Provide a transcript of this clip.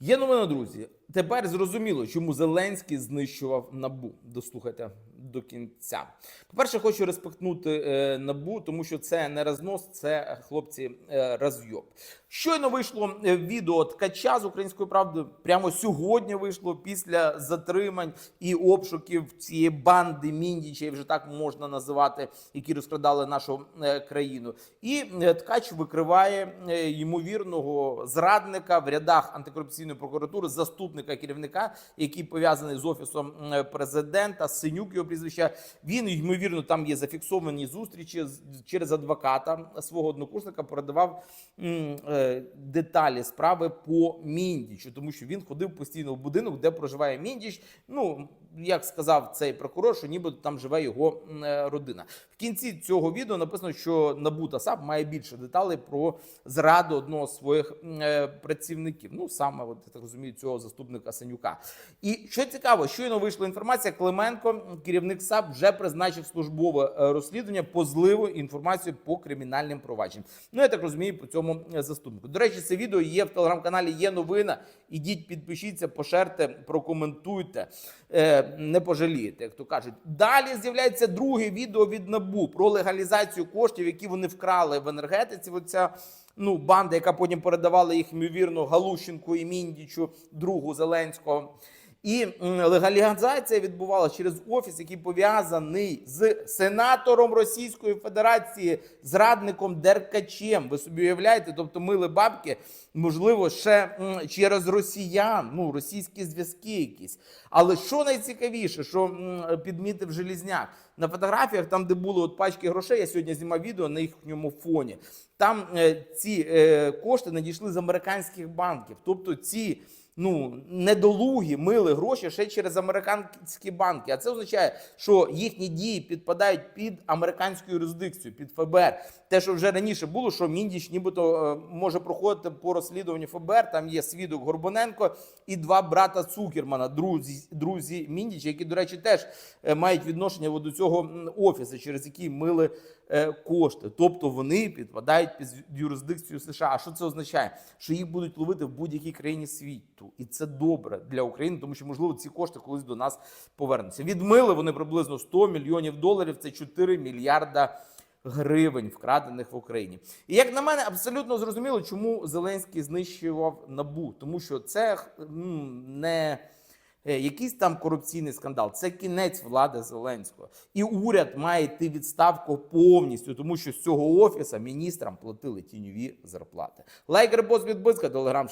Є новина, друзі. Тепер зрозуміло, чому Зеленський знищував набу. Дослухайте до кінця. По-перше, хочу респектнути е, набу, тому що це не рознос, це е, хлопці е, розйоб. Щойно вийшло е, відео ткача з української правди. Прямо сьогодні вийшло після затримань і обшуків цієї банди міндічей, вже так можна називати, які розкрадали нашу е, країну. І е, ткач викриває е, ймовірного зрадника в рядах антикорупційної прокуратури, заступника керівника, який пов'язаний з офісом президента, Синюк його прізвища. Він ймовірно там є зафіксовані зустрічі через адвоката свого однокурсника. Передавав е, деталі справи по Міндічу, тому що він ходив постійно в будинок, де проживає Міндіч. Ну як сказав цей прокурор, що нібито там живе його е, родина. В кінці цього відео написано, що НАБУ та САП має більше деталей про зраду одного з своїх е, працівників. Ну саме от, я так розумію, цього заступника Синюка. І що цікаво, щойно вийшла інформація. Клименко, керівник САП, вже призначив службове е, розслідування по зливу інформації по кримінальним провадженням. Ну я так розумію, по цьому е, заступнику. До речі, це відео є в телеграм-каналі. Є новина. Ідіть, підпишіться, пошерте, прокоментуйте. Е, не пожалієте, як то кажуть. Далі з'являється друге відео від НАБУ про легалізацію коштів, які вони вкрали в енергетиці. Оця ну, банда, яка потім передавала їх, ймовірно, Галущенку і Міндічу, другу Зеленського. І легалізація відбувалася через офіс, який пов'язаний з сенатором Російської Федерації, зрадником Деркачем. Ви собі уявляєте? Тобто мили бабки, можливо, ще через росіян, ну російські зв'язки якісь. Але що найцікавіше, що підмітив Желізняк на фотографіях, там де були от пачки грошей, я сьогодні знімав відео на їхньому фоні. Там е, ці е, кошти надійшли з американських банків. Тобто ці ну недолугі мили гроші ще через американські банки. А це означає, що їхні дії підпадають під американську юрисдикцію, під ФБР. Те, що вже раніше було, що Міндіч нібито е, може проходити по розслідуванню ФБР. Там є свідок Горбуненко і два брата Цукермана, друзі, друзі Міндіча, які, до речі, теж е, мають відношення до цього офісу, через який мили е, кошти. Тобто вони підпадають під юрисдикцію США. А що це означає? Що їх будуть ловити в будь-якій країні світу, і це добре для України, тому що можливо ці кошти колись до нас повернуться. Відмили вони приблизно 100 мільйонів доларів. Це 4 мільярда. Гривень вкрадених в Україні, і як на мене, абсолютно зрозуміло, чому Зеленський знищував набу, тому що це не е, якийсь там корупційний скандал, це кінець влади Зеленського. І уряд має йти відставку повністю, тому що з цього офіса міністрам платили тіньові зарплати. Лайк, репост, відбиска, телеграм,